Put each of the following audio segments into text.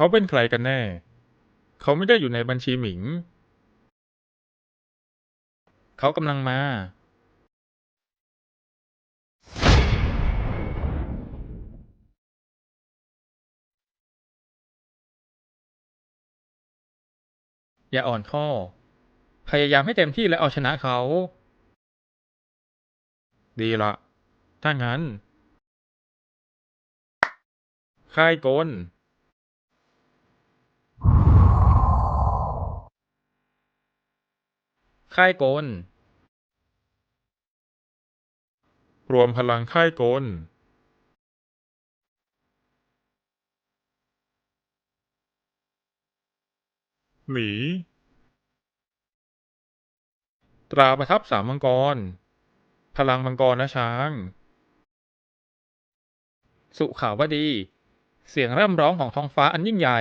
เขาเป็นใครกันแน่ เขาไม่ได้อยู่ในบัญชีหมิง เขากำลังมา อย่าอ่อนข้อ พยายามให้เต็มที่และเอาชนะเขา ดีละ ถ้างั้นค่ายกล ค่ายกล รวมพลังค่ายกล หมี ตราประทับสามมังกร พลังมังกรนะช้าง สุขาวดี เสียงร่ำร้องของท้องฟ้าอันยิ่งใหญ่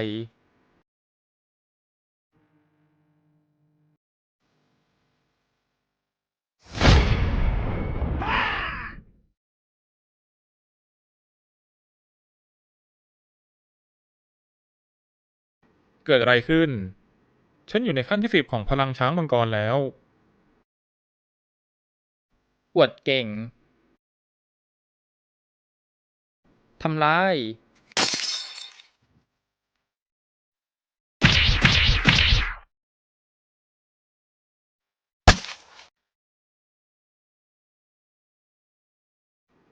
เกิดอะไรขึ้น ฉันอยู่ในขั้นที่สิบของพลังช้างมังกรแล้ว อวดเก่ง ทำลาย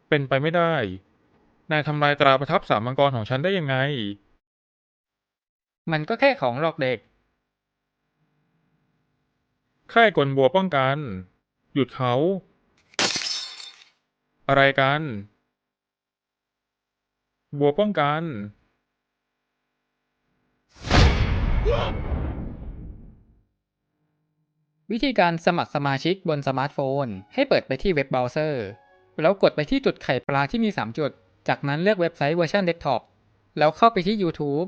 เป็นไปไม่ได้ นายทำลายตราประทับสามมังกรของฉันได้ยังไง มันก็แค่ของหลอกเด็ก ค่ายกลบัวป้องกัน หยุดเขา อะไรกัน บัวป้องกัน วิธีการสมัครสมาชิกบนสมาร์ทโฟน ให้เปิดไปที่เว็บเบราว์เซอร์ แล้วกดไปที่จุดไข่ปลาที่มี 3 จุด จากนั้นเลือกเว็บไซต์เวอร์ชันเดสก์ท็อป แล้วเข้าไปที่ YouTube